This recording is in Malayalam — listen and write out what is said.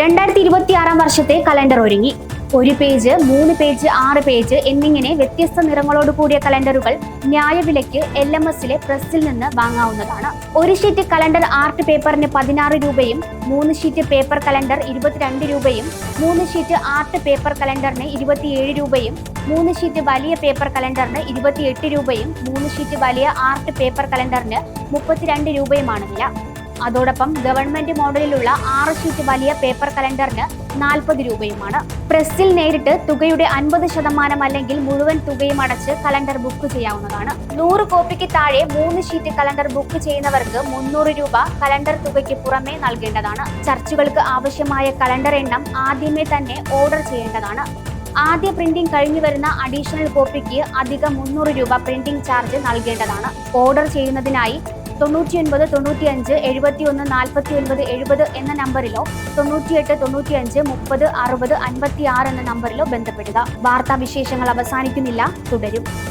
രണ്ടായിരത്തി ഇരുപത്തി ആറാം വർഷത്തെ കലണ്ടർ ഒരുങ്ങി. ഒരു പേജ് മൂന്ന് പേജ് ആറ് പേജ് എന്നിങ്ങനെ വ്യത്യസ്ത നിറങ്ങളോട് കൂടിയ കലണ്ടറുകൾ ന്യായവിലയ്ക്ക് എൽ എം എസിലെ പ്രസ്സിൽ നിന്ന് വാങ്ങാവുന്നതാണ്. ഒരു ഷീറ്റ് കലണ്ടർ ആർട്ട് പേപ്പറിന് പതിനാറ് രൂപയും മൂന്ന് ഷീറ്റ് പേപ്പർ കലണ്ടർ ഇരുപത്തിരണ്ട് രൂപയും മൂന്ന് ഷീറ്റ് ആർട്ട് പേപ്പർ കലണ്ടറിന് ഇരുപത്തിയേഴ് രൂപയും മൂന്ന് ഷീറ്റ് വലിയ പേപ്പർ കലണ്ടറിന് ഇരുപത്തിയെട്ട് രൂപയും മൂന്ന് ഷീറ്റ് വലിയ ആർട്ട് പേപ്പർ കലണ്ടറിന് മുപ്പത്തിരണ്ട് രൂപയുമാണ് വില. അതോടൊപ്പം ഗവൺമെന്റ് മോഡലിലുള്ള ആറ് ഷീറ്റ് വലിയ പേപ്പർ കലണ്ടറിന് നാൽപ്പത് രൂപയുമാണ്. പ്രസ്സിൽ നേരിട്ട് തുകയുടെ അൻപത് ശതമാനം അല്ലെങ്കിൽ മുഴുവൻ തുകയും അടച്ച് കലണ്ടർ ബുക്ക് ചെയ്യാവുന്നതാണ്. നൂറ് കോപ്പിക്ക് താഴെ മൂന്ന് ഷീറ്റ് കലണ്ടർ ബുക്ക് ചെയ്യുന്നവർക്ക് മുന്നൂറ് രൂപ കലണ്ടർ തുകയ്ക്ക് പുറമേ നൽകേണ്ടതാണ്. ചർച്ചുകൾക്ക് ആവശ്യമായ കലണ്ടർ എണ്ണം ആദ്യമേ തന്നെ ഓർഡർ ചെയ്യേണ്ടതാണ്. ആദ്യ പ്രിന്റിംഗ് കഴിഞ്ഞു വരുന്ന അഡീഷണൽ കോപ്പിക്ക് അധികം മുന്നൂറ് രൂപ പ്രിന്റിംഗ് ചാർജ് നൽകേണ്ടതാണ്. ഓർഡർ ചെയ്യുന്നതിനായി തൊണ്ണൂറ്റിയൊൻപത് തൊണ്ണൂറ്റിയഞ്ച് എഴുപത്തി ഒന്ന് നാൽപ്പത്തി ഒൻപത് എഴുപത് എന്ന നമ്പറിലോ തൊണ്ണൂറ്റിയെട്ട് തൊണ്ണൂറ്റിയഞ്ച് മുപ്പത് അറുപത് അൻപത്തി ആറ് എന്ന നമ്പറിലോ ബന്ധപ്പെടുക. വാർത്താ വിശേഷങ്ങൾ അവസാനിക്കുന്നില്ല. തുടരും.